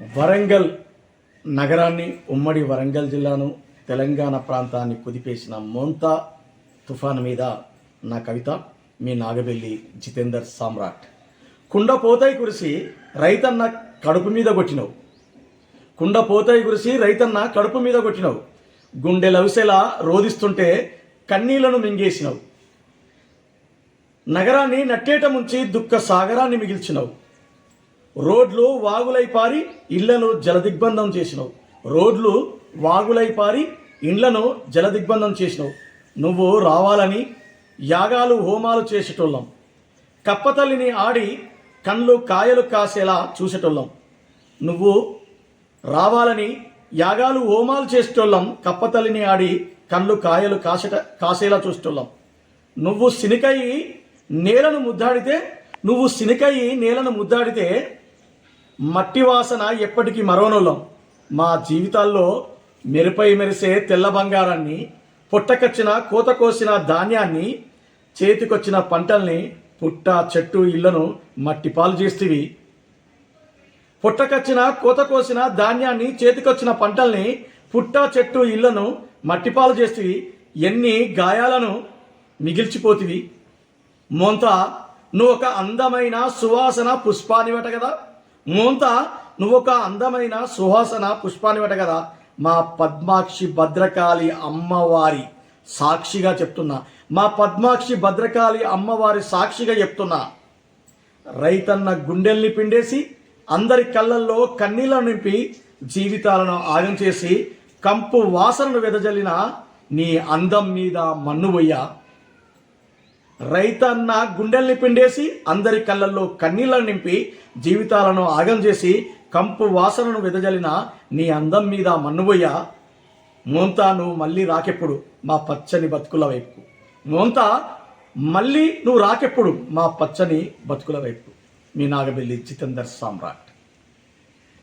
వరంగల్ నగరాన్ని ఉమ్మడి వరంగల్ జిల్లాను తెలంగాణ ప్రాంతాన్ని కుదిపేసిన మోంతా తుఫాను మీద నా కవిత మీ నాగబెల్లి జితేందర్ సామ్రాట్. కుండ పోతాయి కురిసి రైతన్న కడుపు మీద కొట్టినవు. కుండ పోతాయి కురిసి రైతన్న కడుపు మీద కొట్టినవు. గుండె లవిసెలా రోదిస్తుంటే కన్నీళ్ళను మింగేసినవు. నగరాన్ని నట్టేట ముంచి దుఃఖ సాగరాన్ని మిగిల్చినవు. రోడ్లు వాగులై పారి ఇళ్ళను జలదిగ్బంధం చేసినావు. రోడ్లు వాగులై పారి ఇండ్లను జలదిగ్బంధం చేసినావు. నువ్వు రావాలని యాగాలు హోమాలు చేసేటోళ్ళం. కప్పతల్లిని ఆడి కళ్ళు కాయలు కాసేలా చూసేటోళ్ళం. నువ్వు రావాలని యాగాలు హోమాలు చేసేటోళ్ళం. కప్పతల్లిని ఆడి కళ్ళు కాయలు కాసేట కాసేలా చూసేటోళ్ళం. నువ్వు సినికయి నేలను ముద్దాడితే నువ్వు సినికయి నేలను ముద్దాడితే మట్టి వాసన ఎప్పటికీ మరోనులం. మా జీవితాల్లో మెరుపై మెరిసే తెల్ల బంగారాన్ని పుట్టకొచ్చిన కోత కోసిన ధాన్యాన్ని చేతికొచ్చిన పంటల్ని పుట్ట చెట్టు ఇళ్ళను మట్టి పాలు చేస్తేవి. పుట్టకొచ్చిన కోత కోసిన ధాన్యాన్ని చేతికొచ్చిన పంటల్ని పుట్ట చెట్టు ఇళ్ళను మట్టిపాలు చేస్తేవి. ఎన్ని గాయాలను మిగిల్చిపోతివి. మోంత నువ్వు ఒక అందమైన సువాసన పుష్పానివట కదా మోంత నువ్వు ఒక అందమైన సుహాసన పుష్పానివట కదా మా పద్మాక్షి భద్రకాళి అమ్మవారి సాక్షిగా చెప్తున్నా. మా పద్మాక్షి భద్రకాళి అమ్మవారి సాక్షిగా చెప్తున్నా. రైతన్న గుండెల్ని పిండేసి అందరి కళ్ళల్లో కన్నీళ్ళను నింపి జీవితాలను ఆగం చేసి కంపు వాసనను వెదజల్లిన నీ అందం మీద మన్నుబొయ్యా రైతన్న గుండెల్ని పిండేసి అందరి కళ్ళల్లో కన్నీళ్ళను నింపి జీవితాలను ఆగం చేసి కంపు వాసనను వెదజల్లిన నీ అందం మీద మన్నుబోయ మోంతా నువ్వు మళ్ళీ రాకెప్పుడు మా పచ్చని బతుకుల వైపు మోంతా మళ్ళీ నువ్వు రాకెప్పుడు మా పచ్చని బతుకుల వైపు మీ నాగబెల్లి జితేందర్ సామ్రాట్.